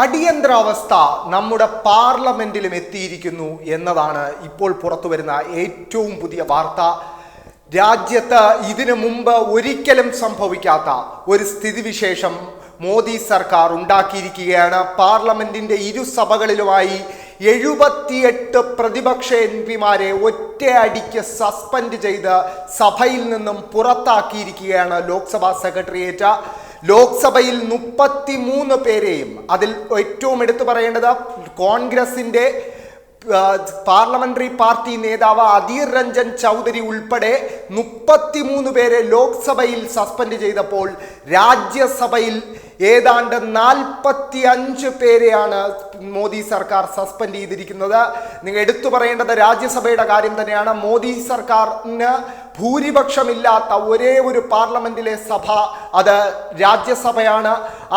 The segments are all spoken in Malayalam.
അടിയന്തരാവസ്ഥ നമ്മുടെ പാർലമെന്റിലും എത്തിയിരിക്കുന്നു എന്നതാണ് ഇപ്പോൾ പുറത്തു വരുന്ന ഏറ്റവും പുതിയ വാർത്ത. രാജ്യത്ത് ഇതിനു മുമ്പ് ഒരിക്കലും സംഭവിക്കാത്ത ഒരു സ്ഥിതിവിശേഷം മോദി സർക്കാർ ഉണ്ടാക്കിയിരിക്കുകയാണ്. പാർലമെന്റിന്റെ ഇരു സഭകളിലുമായി എഴുപത്തിയെട്ട് പ്രതിപക്ഷ എം പിമാരെ ഒറ്റയടിക്ക് സസ്പെൻഡ് ചെയ്ത് സഭയിൽ നിന്നും പുറത്താക്കിയിരിക്കുകയാണ് ലോക്സഭാ സെക്രട്ടേറിയറ്റ്. ലോക്സഭയിൽ മുപ്പത്തി മൂന്ന് പേരെയും അതിൽ ഏറ്റവും എടുത്തു പറയേണ്ടത് കോൺഗ്രസിന്റെ പാർലമെന്ററി പാർട്ടി നേതാവ് അധീർ രഞ്ജൻ ചൗധരി ഉൾപ്പെടെ മുപ്പത്തിമൂന്ന് പേരെ ലോക്സഭയിൽ സസ്പെൻഡ് ചെയ്തപ്പോൾ രാജ്യസഭയിൽ ഏതാണ്ട് നാൽപ്പത്തി അഞ്ച് പേരെയാണ് മോദി സർക്കാർ സസ്പെൻഡ് ചെയ്തിരിക്കുന്നത്. നിങ്ങൾ എടുത്തു പറയേണ്ടത് രാജ്യസഭയുടെ കാര്യം തന്നെയാണ്. മോദി സർക്കാരിന് ഭൂരിപക്ഷമില്ലാത്ത ഒരേ ഒരു പാർലമെന്റിലെ സഭ അത് രാജ്യസഭയാണ്.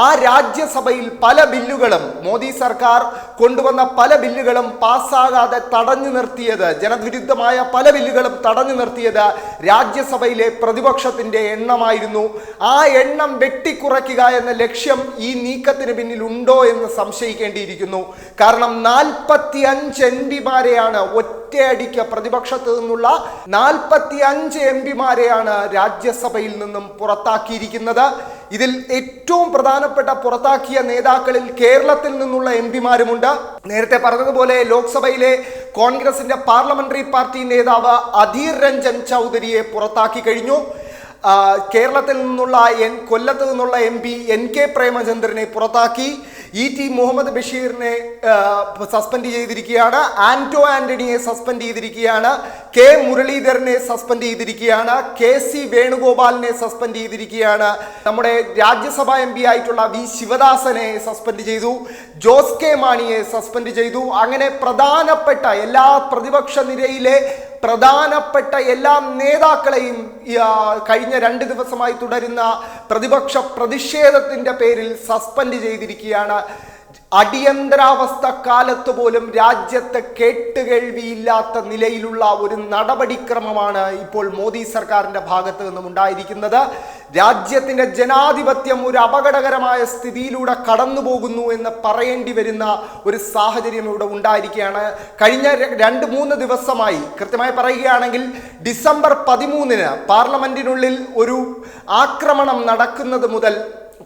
ആ രാജ്യസഭയിൽ പല ബില്ലുകളും മോദി സർക്കാർ കൊണ്ടുവന്ന പല ബില്ലുകളും പാസ്സാകാതെ തടഞ്ഞു നിർത്തിയത് ജനവിരുദ്ധമായ പല ബില്ലുകളും തടഞ്ഞു നിർത്തിയത് രാജ്യസഭയിലെ പ്രതിപക്ഷത്തിന്റെ എണ്ണമായിരുന്നു. ആ എണ്ണം വെട്ടിക്കുറയ്ക്കുക എന്ന ലക്ഷ്യം ഈ നീക്കത്തിന് പിന്നിൽ ഉണ്ടോ എന്ന് സംശയിക്കേണ്ടിയിരിക്കുന്നു. കാരണം നാൽപ്പത്തി അഞ്ച് എം പിമാരെയാണ് ഒറ്റയടിക്ക് പ്രതിപക്ഷത്ത് നിന്നുള്ള നാൽപ്പത്തി അഞ്ച് എം പിമാരെയാണ് രാജ്യസഭയിൽ നിന്നും പുറത്താക്കിയിരിക്കുന്നത്. ഇതിൽ ഏറ്റവും പ്രധാനപ്പെട്ട പുറത്താക്കിയ നേതാക്കളിൽ കേരളത്തിൽ നിന്നുള്ള എം പിമാരുമുണ്ട്. നേരത്തെ പറഞ്ഞതുപോലെ ലോക്സഭയിലെ കോൺഗ്രസിന്റെ പാർലമെന്ററി പാർട്ടി നേതാവ് അധീർ രഞ്ജൻ ചൗധരിയെ പുറത്താക്കി കഴിഞ്ഞു. കേരളത്തിൽ നിന്നുള്ള എൻ കൊല്ലത്ത് നിന്നുള്ള എം പി എൻ കെ പ്രേമചന്ദ്രനെ പുറത്താക്കി. ഇ ടി മുഹമ്മദ് ബഷീറിനെ സസ്പെൻഡ് ചെയ്തിരിക്കുകയാണ്. ആന്റോ ആന്റണിയെ സസ്പെൻഡ് ചെയ്തിരിക്കുകയാണ്. കെ മുരളീധരനെ സസ്പെൻഡ് ചെയ്തിരിക്കുകയാണ്. കെ സി വേണുഗോപാലിനെ സസ്പെൻഡ് ചെയ്തിരിക്കുകയാണ്. നമ്മുടെ രാജ്യസഭാ എം പി ആയിട്ടുള്ള വി ശിവദാസനെ സസ്പെൻഡ് ചെയ്തു. ജോസ് കെ മാണിയെ സസ്പെൻഡ് ചെയ്തു. അങ്ങനെ പ്രധാനപ്പെട്ട എല്ലാ പ്രതിപക്ഷ നിരയിലെ പ്രധാനപ്പെട്ട എല്ലാ നേതാക്കളെയും കഴിഞ്ഞ രണ്ട് ദിവസമായി തുടരുന്ന പ്രതിപക്ഷ പ്രതിഷേധത്തിന്റെ പേരിൽ സസ്പെൻഡ് ചെയ്തിരിക്കുകയാണ്. അടിയന്തരാവസ്ഥ കാലത്ത് പോലും രാജ്യത്ത് കേട്ടുകേൾവിയില്ലാത്ത നിലയിലുള്ള ഒരു നടപടിക്രമമാണ് ഇപ്പോൾ മോദി സർക്കാരിന്റെ ഭാഗത്തു നിന്നും ഉണ്ടായിരിക്കുന്നത് രാജ്യത്തിന്റെ ജനാധിപത്യം ഒരു അപകടകരമായ സ്ഥിതിയിലൂടെ കടന്നു പോകുന്നു എന്ന് പറയേണ്ടി വരുന്ന ഒരു സാഹചര്യം ഇവിടെ ഉണ്ടായിരിക്കുകയാണ്. കഴിഞ്ഞ രണ്ട് മൂന്ന് ദിവസമായി കൃത്യമായി പറയുകയാണെങ്കിൽ ഡിസംബർ പതിമൂന്നിന് പാർലമെന്റിനുള്ളിൽ ഒരു ആക്രമണം നടക്കുന്നത് മുതൽ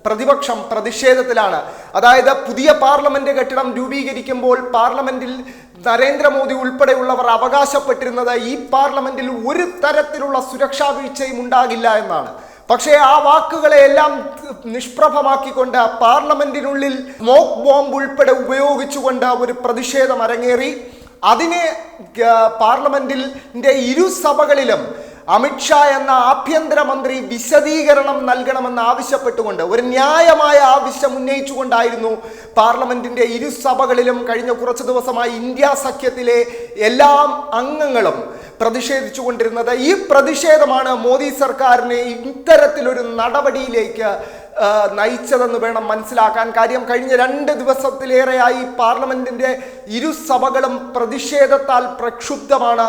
പ്രതിപക്ഷം പ്രതിഷേധത്തിലാണ്. അതായത് പുതിയ പാർലമെന്റ് കെട്ടിടം രൂപീകരിക്കുമ്പോൾ പാർലമെന്റിൽ നരേന്ദ്രമോദി ഉൾപ്പെടെയുള്ളവർ അവകാശപ്പെട്ടിരുന്നത് ഈ പാർലമെന്റിൽ ഒരു തരത്തിലുള്ള സുരക്ഷാ വീഴ്ചയും ഉണ്ടാകില്ല എന്നാണ്. പക്ഷേ ആ വാക്കുകളെ എല്ലാം നിഷ്പ്രഭമാക്കിക്കൊണ്ട് പാർലമെന്റിനുള്ളിൽ സ്മോക്ക് ബോംബ് ഉൾപ്പെടെ ഉപയോഗിച്ചുകൊണ്ട് ഒരു പ്രതിഷേധം അരങ്ങേറി. അതിനെ പാർലമെന്റിന്റെ ഇരു സഭകളിലും അമിത്ഷാ എന്ന ആഭ്യന്തരമന്ത്രി വിശദീകരണം നൽകണമെന്ന് ആവശ്യപ്പെട്ടുകൊണ്ട് ഒരു ന്യായമായ ആവശ്യം ഉന്നയിച്ചുകൊണ്ടായിരുന്നു പാർലമെന്റിന്റെ ഇരു സഭകളിലും കഴിഞ്ഞ കുറച്ച് ദിവസമായി ഇന്ത്യ സഖ്യത്തിലെ എല്ലാ അംഗങ്ങളും പ്രതിഷേധിച്ചുകൊണ്ടിരുന്നത്. ഈ പ്രതിഷേധമാണ് മോദി സർക്കാരിനെ ഇത്തരത്തിലൊരു നടപടിയിലേക്ക് നയിച്ചതെന്ന് വേണം മനസ്സിലാക്കാൻ. കാര്യം കഴിഞ്ഞ രണ്ട് ദിവസത്തിലേറെയായി പാർലമെന്റിന്റെ ഇരുസഭകളും പ്രതിഷേധത്താൽ പ്രക്ഷുബ്ധമാണ്.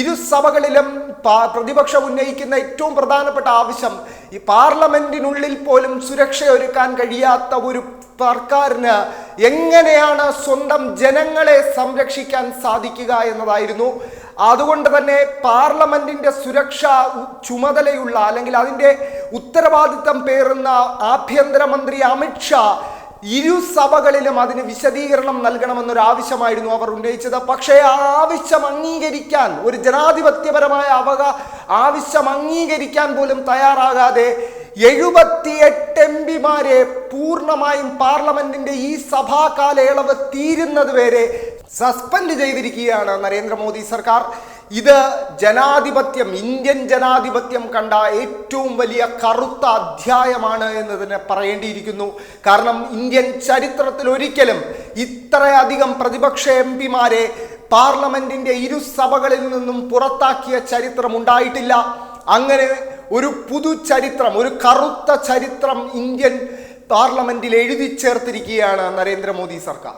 ഇരുസഭകളിലും പ്രതിപക്ഷം ഉന്നയിക്കുന്ന ഏറ്റവും പ്രധാനപ്പെട്ട ആവശ്യം ഈ പാർലമെന്റിനുള്ളിൽ പോലും സുരക്ഷയൊരുക്കാൻ കഴിയാത്ത ഒരു സർക്കാരിന് എങ്ങനെയാണ് സ്വന്തം ജനങ്ങളെ സംരക്ഷിക്കാൻ സാധിക്കുക എന്നതായിരുന്നു. അതുകൊണ്ട് തന്നെ പാർലമെന്റിന്റെ സുരക്ഷ ചുമതലയുള്ള അല്ലെങ്കിൽ അതിന്റെ ഉത്തരവാദിത്തം പേറുന്ന ആഭ്യന്തരമന്ത്രി അമിത്ഷാ ഇരു സഭകളിലും അതിന് വിശദീകരണം നൽകണമെന്നൊരു ആവശ്യമായിരുന്നു അവർ ഉന്നയിച്ചത്. പക്ഷേ ആ ആവശ്യം അംഗീകരിക്കാൻ ഒരു ജനാധിപത്യപരമായ അവക ആവശ്യം അംഗീകരിക്കാൻ പോലും തയ്യാറാകാതെ എഴുപത്തിയെട്ട് എം പിമാരെ പൂർണമായും പാർലമെന്റിന്റെ ഈ സഭാ കാലയളവ് തീരുന്നത് വരെ സസ്പെൻഡ് ചെയ്തിരിക്കുകയാണ് നരേന്ദ്രമോദി സർക്കാർ. ഇത് ജനാധിപത്യം ഇന്ത്യൻ ജനാധിപത്യം കണ്ട ഏറ്റവും വലിയ കറുത്ത അധ്യായമാണ് എന്ന് തന്നെ പറയേണ്ടിയിരിക്കുന്നു. കാരണം ഇന്ത്യൻ ചരിത്രത്തിൽ ഒരിക്കലും ഇത്രയധികം പ്രതിപക്ഷ എം പിമാരെ പാർലമെന്റിന്റെ ഇരു സഭകളിൽ നിന്നും പുറത്താക്കിയ ചരിത്രം ഉണ്ടായിട്ടില്ല. അങ്ങനെ ഒരു പുതു ചരിത്രം ഒരു കറുത്ത ചരിത്രം ഇന്ത്യൻ പാർലമെന്റിൽ എഴുതി ചേർത്തിരിക്കുകയാണ് നരേന്ദ്രമോദി സർക്കാർ.